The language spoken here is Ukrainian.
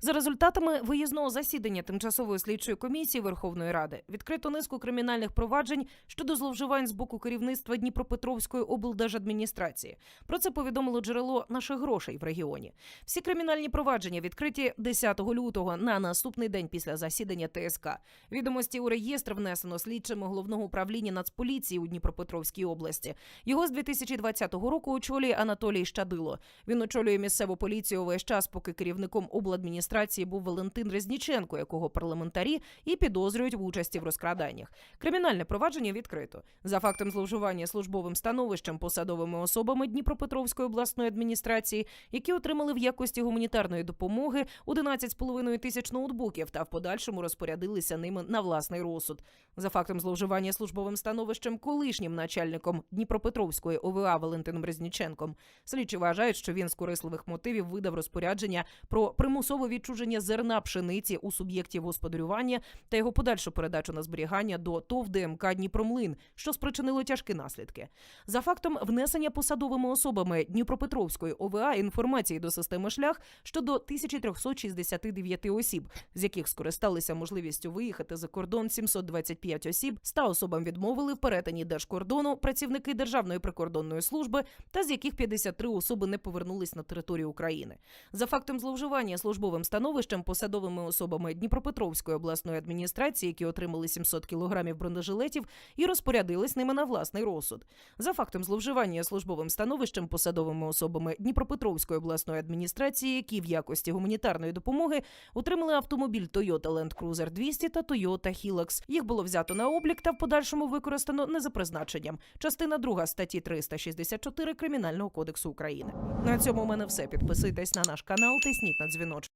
За результатами виїзного засідання тимчасової слідчої комісії Верховної Ради відкрито низку кримінальних проваджень щодо зловживань з боку керівництва Дніпропетровської облдержадміністрації. Про це повідомило джерело наших грошей в регіоні. Всі кримінальні провадження відкриті 10 лютого на наступний день після засідання ТСК. Відомості у реєстр внесено слідчими головного управління Нацполіції у Дніпропетровській області. Його з 2020 року очолює Анатолій Щадило. Він очолює місцеву поліцію увесь час, поки керівником обладміністрації був Валентин Резніченко, якого парламентарі і підозрюють в участі в розкраданнях. Кримінальне провадження відкрито за фактом зловживання службовим становищем посадовими особами Дніпропетровської обласної адміністрації, які отримали в якості гуманітарної допомоги 11,5 тисяч ноутбуків та в подальшому розпорядилися ними на власний розсуд. За фактом зловживання службовим становищем колишнім начальником Дніпропетровської ОВА Валентином Резніченком. Слідчі вважають, що він з корисливих мотивів видав розпорядження про примусове відчуження зерна пшениці у суб'єктів господарювання та його подальшу передачу на зберігання до ТОВ ДМК Дніпромлин, що спричинило тяжкі наслідки. За фактом внесення посадовими особами Дніпропетровської ОВА інформації до системи шлях щодо 1369 осіб, з яких скористалися можливістю виїхати за кордон 725 осіб, 100 особам відмовили в перетині держкордону працівники Державної прикордонної служби, та з яких 53 особи не повернулись на територію України. За фактом зловживання службовим становищем посадовими особами Дніпропетровської обласної адміністрації, які отримали 700 кілограмів бронежилетів і розпорядились ними на власний розсуд. За фактом зловживання службовим становищем посадовими особами Дніпропетровської обласної адміністрації, які в якості гуманітарної допомоги отримали автомобіль Toyota Land Cruiser 200 та Toyota Hilux. Їх було взято на облік та в подальшому використано не за призначенням. Частина 2 статті 364 Кримінального кодексу України. На цьому у мене все. Підписуйтесь на наш канал, тисніть на дзвіночок.